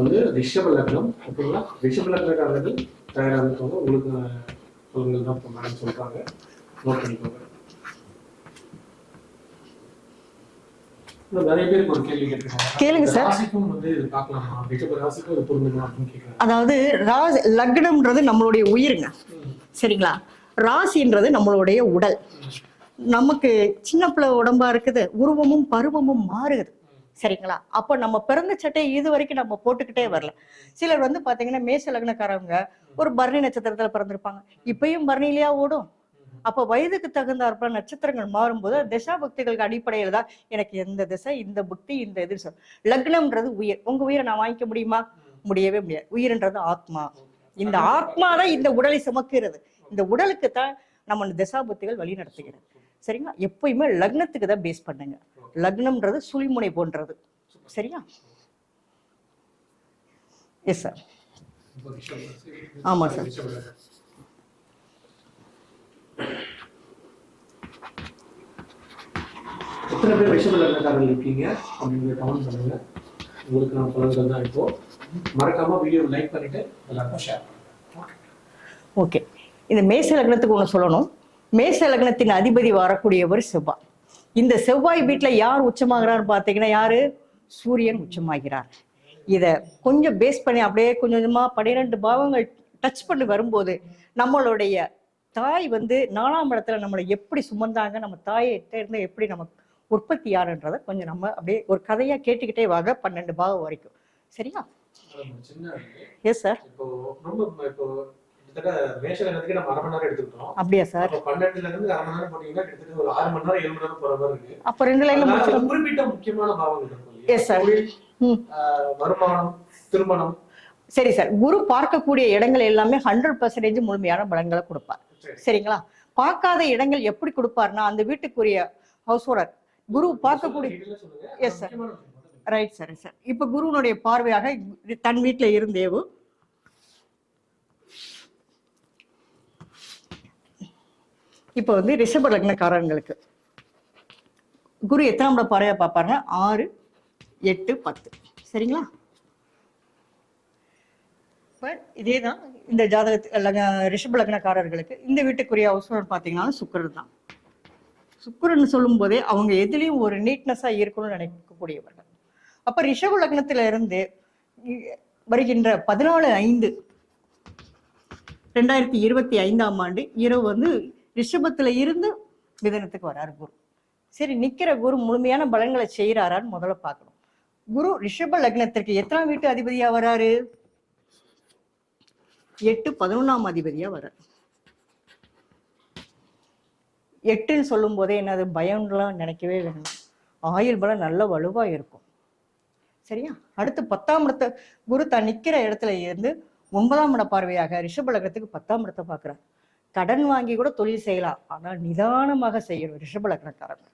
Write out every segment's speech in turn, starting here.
வந்து ரிஷப லக்னம். ஓகேங்களா ரிஷப லக்னக்காரர்கள் தயாராக இருக்கவங்க உங்களுக்கு பலன்கள் தான் இப்போ மேடம் சொல்றாங்க. நோட் பண்ணிக்கோங்க. அதாவது ராசி லக்னம்ன்றது நம்மளுடைய உயிருங்க. சரிங்களா? ராசின்றது நம்மளுடைய உடல். நமக்கு சின்ன பிள்ளை உடம்பா இருக்குது. உருவமும் பருவமும் மாறுது. சரிங்களா? அப்போ நம்ம பிறந்த சட்டையை இது வரைக்கும் நம்ம போட்டுக்கிட்டே வரல. சிலர் வந்து பார்த்தீங்கன்னா மேச லக்னக்காரவங்க ஒரு பரணி நட்சத்திரத்தில் பிறந்திருப்பாங்க. இப்பயும் பரணிலையா ஓடும். அப்போ வயதுக்கு தகுந்தாற்ப நட்சத்திரங்கள் மாறும்போது திசா பக்திகளுக்கு அடிப்படையில் தான் எனக்கு எந்த திசை இந்த புக்தி இந்த இது சொல். லக்னம்ன்றது உயிர். உங்க உயிரை நான் வாங்கிக்க முடியுமா? முடியவே முடியாது. உயிர்ன்றது ஆத்மா. இந்த ஆத்மா தான் இந்த உடலை சுமக்கிறது. இந்த உடலுக்கு தான் நம்ம திசா புத்திகள் வழி நடத்துகிறது. சரிங்களா? எப்பயுமே லக்னத்துக்கு தான் பேஸ் பண்ணுங்க. லக்னம்ன்றது சுழிமுனை போன்றது. சரியா? எஸ் சார் இப்போ ரிஷப ராசி. ஆமா சார். எத்தனை பேர் ரிஷப லக்னக்காரர்கள் இருக்கீங்க? அப்படிங்கிறத கமெண்ட் பண்ணுங்க. உங்களுக்கு நான் பலன்கள் தான் இப்போ. மறக்காம வீடியோ லைக் பண்ணிட்டு எல்லாருக்கும் ஷேர் பண்ணுங்க. ஓகே இந்த மேச லக்னத்துக்கு ஒன்று சொல்லணும். மேச லக்னத்தின் அதிபதி வரக்கூடியவர் செவ்வாய் இந்த செவ்வாய் வீட்டில் யார் உச்சமாகிறார் பார்த்தீங்கன்னா யாரு? சூரியன் உச்சமாகிறார். இதை கொஞ்சம் பேஸ் பண்ணி அப்படியே கொஞ்சம் கொஞ்சமாக பன்னிரெண்டு பாவங்கள் டச் பண்ணி வரும்போது நம்மளுடைய தாய் வந்து நாலாம் இடத்துல நம்மளை எப்படி சுமந்தாங்க நம்ம தாயிட்ட இருந்து எப்படி நம்ம உற்பத்தி யாருன்றதை கொஞ்சம் நம்ம அப்படியே ஒரு கதையாக கேட்டுக்கிட்டே வாங்க பன்னெண்டு பாவம் வரைக்கும். சரியா. எஸ் சார் கிட்டத்தட்ட மேஷ லக்னத்துக்கு நம்ம அரை மணி நேரம் எடுத்துக்கிட்டோம். அப்படியா சார்? பன்னெண்டுல இருந்து அரை மணி நேரம் போட்டீங்கன்னா கிட்டத்தட்ட ஒரு ஆறு மணி நேரம் ஏழு மணி நேரம் போற மாதிரி இருக்கு. அப்போ ரெண்டு லைன்ல முடிச்சிடும் குறிப்பிட்ட முக்கியமான பாவங்கள் இருக்கும் ம். ஆஹ், வருமானம் திருமணம். சரி சார் குரு பார்க்கக்கூடிய இடங்கள் எல்லாமே ஹண்ட்ரட் பர்சன்டேஜ் முழுமையான பலன்களை கொடுப்பார். சரி. சரிங்களா? பார்க்காத இடங்கள் எப்படி கொடுப்பார்னா அந்த வீட்டுக்குரிய ஹவுஸ் ஓனர் குரு பார்க்கக்கூடிய. முக்கியமான விஷயம். ரைட் சார் சார் இப்போ குருவனுடைய பார்வையாக தன் வீட்டில் இருந்தேவு இப்போ வந்து ரிஷப லக்னக்காரங்களுக்கு குரு எத்தனாம் இடம் பார்வையா பார்ப்பாருன்னா ஆறு எட்டு பத்து. சரிங்களா? இப்போ இதே தான் இந்த ஜாதக ரிஷப லக்னக்காரர்களுக்கு. இந்த வீட்டுக்குரிய அவசரம் பார்த்தீங்கன்னா சுக்கிரன் தான். சுக்கரன் சொல்லும் போதே அவங்க எதுலேயும் ஒரு நீட்னஸாக இருக்கணும்னு நினைக்கக்கூடியவர்கள். அப்போ ரிஷப லக்னத்தில் இருந்து வருகின்ற பதினாலு ஐந்து ரெண்டாயிரத்தி இருபத்தி ஐந்தாம் ஆண்டு இரவு வந்து ரிஷபத்துல இருந்து மிதனத்துக்கு வராரு குரு. சரி நிக்கிற குரு முழுமையான பலன்களை செய்யறாரான்னு முதல்ல பார்க்கணும். குரு ரிஷப லக்னத்திற்கு எத்தனாம் வீட்டு அதிபதியா வராரு? எட்டு பதினொன்னாம் அதிபதியா வராரு. எட்டுன்னு சொல்லும் போதே என்னது பயம்லாம் நினைக்கவே வேணும். ஆயுள் பலம் நல்ல வலுவா இருக்கும். சரியா? அடுத்து பத்தாம் இடத்த குரு தான் நிக்கிற இடத்துல இருந்து ஒன்பதாம் இட பார்வையாக ரிஷப லக்னத்துக்கு பத்தாம் இடத்தை பார்க்குறார். கடன் வாங்கி கூட தொழில் செய்யலாம். ஆனால் நிதானமாக செய்யணும். ரிஷபலக்கணக்காரங்க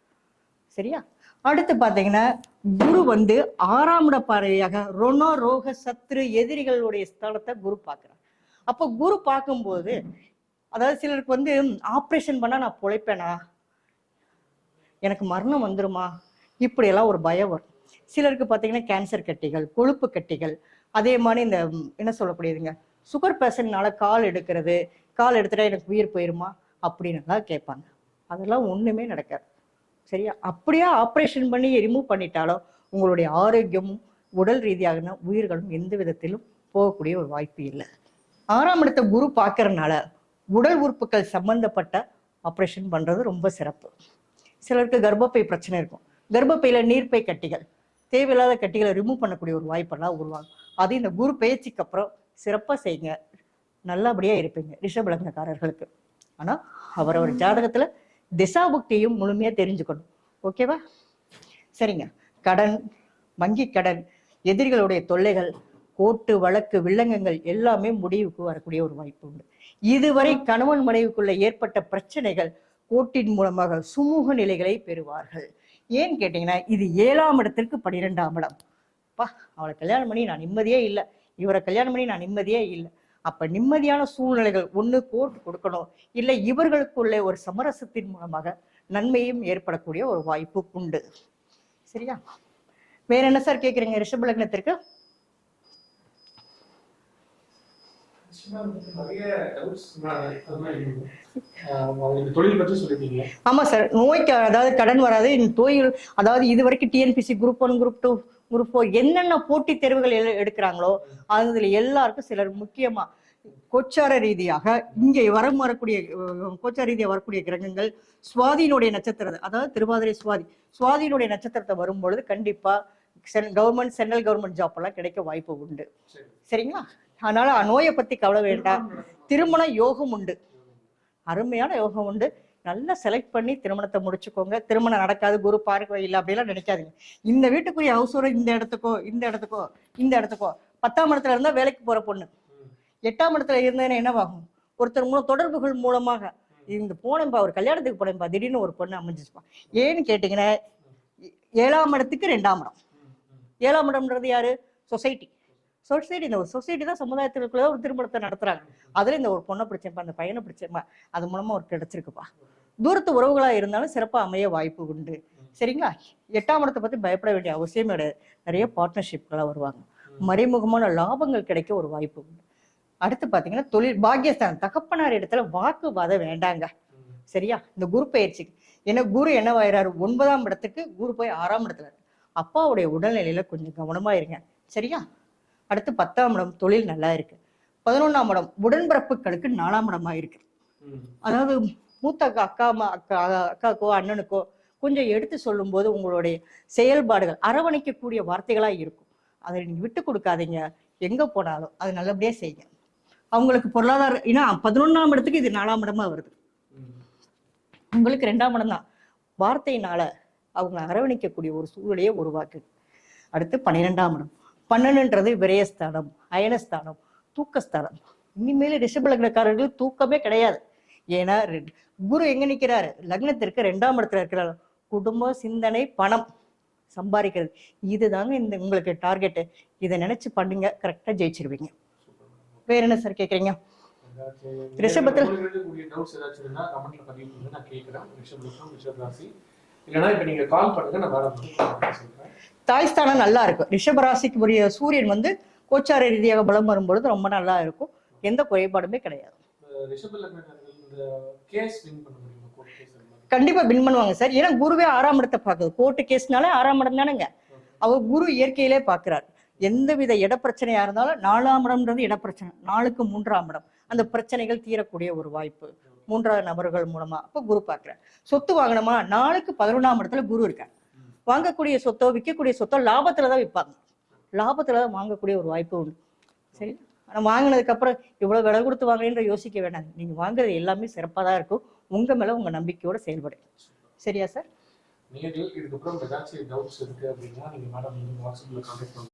சரியா? அடுத்து பார்த்தீங்கன்னா குரு வந்து ஆறாம் இட பார்வையாக ரொணோ ரோக சத்ரு எதிரிகளுடைய ஸ்தலத்தை குரு பார்க்குறார். அப்போ குரு பார்க்கும்போது அதாவது சிலருக்கு வந்து ஆப்ரேஷன் பண்ணா நான் பொழைப்பேனா? எனக்கு மரணம் வந்துருமா? இப்படியெல்லாம் ஒரு பயம் வரும். சிலருக்கு பார்த்தீங்கன்னா கேன்சர் கட்டிகள் கொழுப்பு கட்டிகள் அதே மாதிரி இந்த என்ன சொல்லக்கூடியதுங்க? சுகர் பேஷண்ட்னால கால் எடுக்கிறது கால் எடுத்துட்டா எனக்கு உயிர் போயிருமா? அப்படின்னு எல்லாம் கேட்பாங்க. அதெல்லாம் ஒண்ணுமே நடக்காது. சரியா? அப்படியே ஆப்ரேஷன் பண்ணி ரிமூவ் பண்ணிட்டாலும் உங்களுடைய ஆரோக்கியமும் உடல் ரீதியாக உயிர்களும் எந்த விதத்திலும் போகக்கூடிய ஒரு வாய்ப்பு இல்லை. ஆறாம் இடத்த குரு பார்க்கறனால உடல் உறுப்புகள் சம்பந்தப்பட்ட ஆப்ரேஷன் பண்ணுறது ரொம்ப சிறப்பு. சிலருக்கு கர்ப்பப்பை பிரச்சனை இருக்கும். கர்ப்பப்பையில் நீர்ப்பை கட்டிகள் தேவையில்லாத கட்டிகளை ரிமூவ் பண்ணக்கூடிய ஒரு வாய்ப்பெல்லாம் உருவாகும். அது இந்த குரு பயிற்சிக்கு அப்புறம் சிறப்பாக செய்யுங்க. நல்லபடியா இருப்பீங்க ரிஷபலங்கக்காரர்களுக்கு ஆனா அவரவர் ஜாதகத்துல திசாபுக்தியும் முழுமையா தெரிஞ்சுக்கணும். ஓகேவா சரிங்க. கடன் வங்கி கடன் எதிரிகளுடைய தொல்லைகள் கோர்ட்டு வழக்கு வில்லங்கங்கள் எல்லாமே முடிவுக்கு வரக்கூடிய ஒரு வாய்ப்பு உண்டு. இதுவரை கணவன் மனைவிக்குள்ள ஏற்பட்ட பிரச்சனைகள் கோர்ட்டின் மூலமாக சுமூக நிலைகளை பெறுவார்கள். ஏன்னு கேட்டீங்கன்னா இது ஏழாம் இடத்திற்கு பன்னிரெண்டாம் இடம். பா அவளை கல்யாணம் பண்ணி நான் நிம்மதியே இல்லை. இவரை கல்யாணம் பண்ணி நான் நிம்மதியே இல்லை. அப்ப நிம்மதியான சூழ்நிலைகள் ஒண்ணு கோர்ட் கொடுக்கணும். இல்லை இவர்களுக்குள்ளே ஒரு சமரசத்தின் மூலமாக நன்மையும் ஏற்படக்கூடிய ஒரு வாய்ப்பு உண்டு. சரியா? வேற என்ன சார் கேக்குறீங்க? ரிஷப லக்னத்திற்கு? ஆமா சார் நோய்க்கு அதாவது கடன் வராது. இந்த தொழில் அதாவது இது வரைக்கும் TNPSC group one group two group four என்னென்ன போட்டித் தேர்வுகள் எடுக்கிறாங்களோ அதுல எல்லாருக்கும் சிலர் முக்கியமா கோச்சார ரீதியாக இங்கே வரம் வரக்கூடிய கோச்சார ரீதியாக வரக்கூடிய கிரகங்கள் சுவாதியினுடைய நட்சத்திரம் அதாவது திருவாதிரை சுவாதி சுவாதியினுடைய நட்சத்திரத்தை வரும்பொழுது கண்டிப்பா கவர்மெண்ட் சென்ட்ரல் கவர்மெண்ட் ஜாப் எல்லாம் கிடைக்க வாய்ப்பு உண்டு. சரி சரிங்களா? அதனால நோயை பத்தி கவலை வேண்டாம். திருமண யோகம் உண்டு. அருமையான யோகம் உண்டு. நல்லா செலக்ட் பண்ணி திருமணத்தை முடிச்சுக்கோங்க. திருமணம் நடக்காது குரு பார்க்க இல்லை அப்படிலாம் நினைக்காதீங்க. இந்த வீட்டுக்குரிய ஹவுஸ் இந்த இடத்துக்கோ இந்த இடத்துக்கோ இந்த இடத்துக்கோ. பத்தாம் இடத்துல இருந்தால் வேலைக்கு போகிற பொண்ணு. எட்டாம் இடத்துல இருந்ததுன்னா என்னவாகும்? ஒருத்தர் மூலம் தொடர்புகள் மூலமாக. இந்த போனேன்பா ஒரு கல்யாணத்துக்கு போனேன்பா திடீர்னு ஒரு பொண்ணு அமைஞ்சிச்சுப்பா. ஏன்னு கேட்டிங்கன்னா ஏழாம் இடத்துக்கு ரெண்டாம் இடம். ஏழாம் இடம்ன்றது யாரு? சொசைட்டி சொசைட்டி இந்த ஒரு சொசைட்டி தான் சமுதாயத்திற்குள்ள ஒரு திருமணத்தை நடத்துறாங்க. அதுல இந்த ஒரு பொண்ணை பிடிச்சப்பா அந்த பையனை பிடிச்சப்பா அது மூலமா ஒரு கிடைச்சிருக்குப்பா. தூரத்து உறவுகளா இருந்தாலும் சிறப்பா அமைய வாய்ப்பு உண்டு. சரிங்களா? எட்டாம் இடத்தை பத்தி பயப்பட வேண்டிய அவசியம் கிடையாது. நிறைய பார்ட்னர்ஷிப்களாக வருவாங்க. மறைமுகமான லாபங்கள் கிடைக்க ஒரு வாய்ப்பு உண்டு. அடுத்து பாத்தீங்கன்னா தொழில் பாக்கியஸ்தான் தகப்பனார் இடத்துல வாக்குவாதம் வேண்டாங்க. சரியா? இந்த குரு பயிற்சிக்கு ஏன்னா குரு என்னவாயிறாரு ஒன்பதாம் இடத்துக்கு குரு போய் ஆறாம் இடத்துல இருக்கு. அப்பாவுடைய உடல்நிலையில கொஞ்சம் கவனமா இருங்க. சரியா? அடுத்து பத்தாம் இடம் தொழில் நல்லா இருக்கு. பதினொன்னாம் இடம் உடன்பிறப்புகளுக்கு நாலாம் இடமா இருக்கு. அதாவது மூத்த அக்கா அக்கா அம்மா- அக்கா அக்காக்கோ அண்ணனுக்கோ கொஞ்சம் எடுத்து சொல்லும்போது உங்களுடைய செயல்பாடுகள் அரவணைக்கக்கூடிய வார்த்தைகளா இருக்கும். அதை நீங்க விட்டு கொடுக்காதீங்க. எங்க போனாலும் அது நல்லபடியா செய்யுங்க. அவங்களுக்கு பொருளாதார ஏன்னா பதினொன்னாம் இடத்துக்கு இது நாலாம் இடமா வருது. உங்களுக்கு ரெண்டாம் இடம் தான். வார்த்தையினால அவங்களை அரவணைக்கக்கூடிய ஒரு சூழ்நிலையை உருவாக்கு அடுத்து பன்னிரெண்டாம் இடம். பன்னெண்டுன்றது விரயஸ்தானம் அயனஸ்தானம் தூக்கஸ்தானம் இனிமேல் ரிஷபலக்னக்காரர்கள் தூக்கமே கிடையாது. ஏன்னா குரு எங்க நிற்கிறாரு லக்னத்திற்கு ரெண்டாம் இடத்துல இருக்கிறார். குடும்ப சிந்தனை பணம் சம்பாதிக்கிறது. இதுதாங்க இந்த உங்களுக்கு டார்கெட்டு இதை நினைச்சு பண்ணுங்க. கரெக்டா ஜெயிச்சிருவீங்க. வேற என்ன சார் கேக்குறீங்க? ரிஷபத்தில் இல்லைன்னா இப்ப நீங்க கால் பண்ணுங்க. நான் வேற தாய்ஸ்தானம் நல்லா இருக்கும் ரிஷபராசிக்கு உரிய சூரியன் வந்து கோச்சார ரீதியாக பலம் வரும்பொழுது ரொம்ப நல்லா இருக்கும் எந்த குறைபாடுமே கிடையாது. கண்டிப்பா வின் பண்ணுவாங்க சார். ஏன்னா குருவே ஆறாம் இடத்தை பார்க்குது. கோர்ட்டு கேஸ்னாலே ஆறாம் இடம் தானேங்க. அவர் குரு இயற்கையிலே பார்க்கிறார். எந்தவித இட பிரச்சனையா இருந்தாலும் நாலாம் இடம்ன்றது இட பிரச்சனை நாளுக்கு மூன்றாம் இடம். அந்த பிரச்சனைகள் தீரக்கூடிய ஒரு வாய்ப்பு. மூன்றாவது நபர்கள் மூலமா அப்போ குரு பார்க்கிறார். சொத்து வாங்கணுமா? நாளுக்கு பதினொன்றாம் இடத்துல குரு இருக்கார். வாங்கக்கூடிய சொத்தோ விற்கக்கூடிய சொத்தோ லாபத்தில் தான் விற்பாங்க. லாபத்தில் தான் வாங்கக்கூடிய ஒரு வாய்ப்பு உண்டு. சரி? ஆனால் வாங்கினதுக்கப்புறம் இவ்வளோ விலை கொடுத்து வாங்குறேன்ற யோசிக்க வேண்டாம் நீங்கள் வாங்குறது எல்லாமே சிறப்பாக தான் இருக்கும். உங்கள் மேலே உங்கள் நம்பிக்கையோடு செயல்படும் சரியா சார்? நேரில் இதுக்கப்புறம் ஏதாச்சும் டவுட்ஸ் இருக்குது அப்படின்னா நீங்கள் மேடம் நீங்கள் வாட்ஸ்அப்பில் கான்டாக்ட் பண்ணுங்க.